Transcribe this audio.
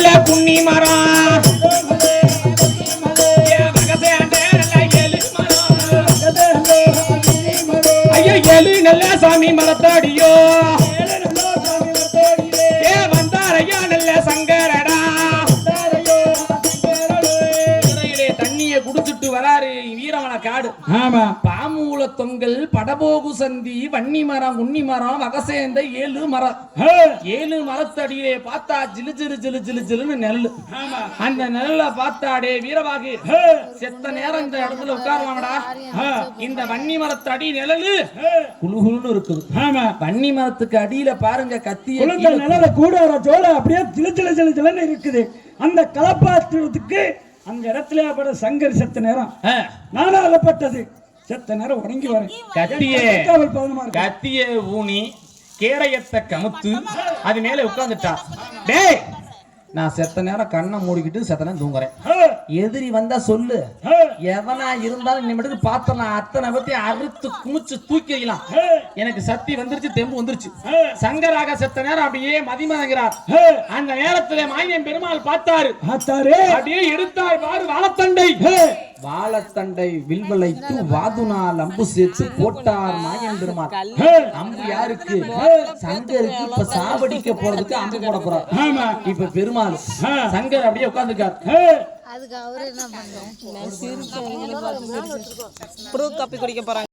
நல்ல புண்ணி மரம். ஐயா எலு நல்ல சாமி மரத்தாடியோ. காடு. ஆமா. பாமூல தொங்கல் படபோகு சந்தி வன்னி மரம் உன்னி மரம் வகசேந்த ஏழு மரம். ஏழு மரத்தடியிலே பார்த்தா ஜிலு ஜிலு ஜிலு ஜிலு ஜிலுன்னு ஆமா. அந்த நெல்ல பார்த்தாடே வீரபாகு ஆ, செத்த நேரம் இந்த இடத்துல உட்காருவாங்கடா. இந்த வன்னி மரத்தடி நிழலு. ஆ, குளுகுளுன்னு இருக்குது. ஆமா. வன்னி மரத்துக்கு அடியில பாருங்க குழந்தை நிழல கூடார ஜோல அப்படியே சிலு சிலு சிலு சிலுன்னு இருக்குது. அந்த கலப்பாத்துறதுக்கு அந்த இடத்துல பட சங்கர் செத்த நேரம் நானும் அகப்பட்டது செத்த நேரம் உடங்கி வரேன் கத்தியே கத்திய ஊனி கேடயத்தை கமுத்து அது மேல உட்கார்ந்துட்டா. டேய் நான் செத்த நேரம் கண்ணை மூடிக்கிட்டு செத்த நேரம் தூங்குறேன். எதிரி வந்தா சொல்லு. எவனா இருந்தாலும் இனிமேட்டுக்கு பார்த்தலாம் அத்தனை பத்தி அறுத்து குமிச்சு தூக்கி வைக்கலாம். எனக்கு சக்தி வந்துருச்சு தெம்பு வந்துருச்சு. சங்கராக செத்த நேரம் அப்படியே மதிமதங்கிறார். அந்த நேரத்துல மானியம் பெருமாள் பார்த்தாரு. ஆத்தாரே அப்படியே எடுத்தார் பாரு வாழத்தண்டை. வாழத்தண்டை வில்வளைத்து வாதுனால் அம்பு சேர்த்து போட்டார் மாயன் பெருமாள் அம்பு யாருக்கு? சங்கருக்கு இப்ப சாவடிக்க போறதுக்கு அம்பு போட போறார். ஆமா. இப்ப பெருமாள் சங்கர் அப்படியே உட்கார்ந்துக்கார் அதுக்கு அவரு என்ன பண்றாரு ப்ரூ காப்பி குடிக்க போறாங்க.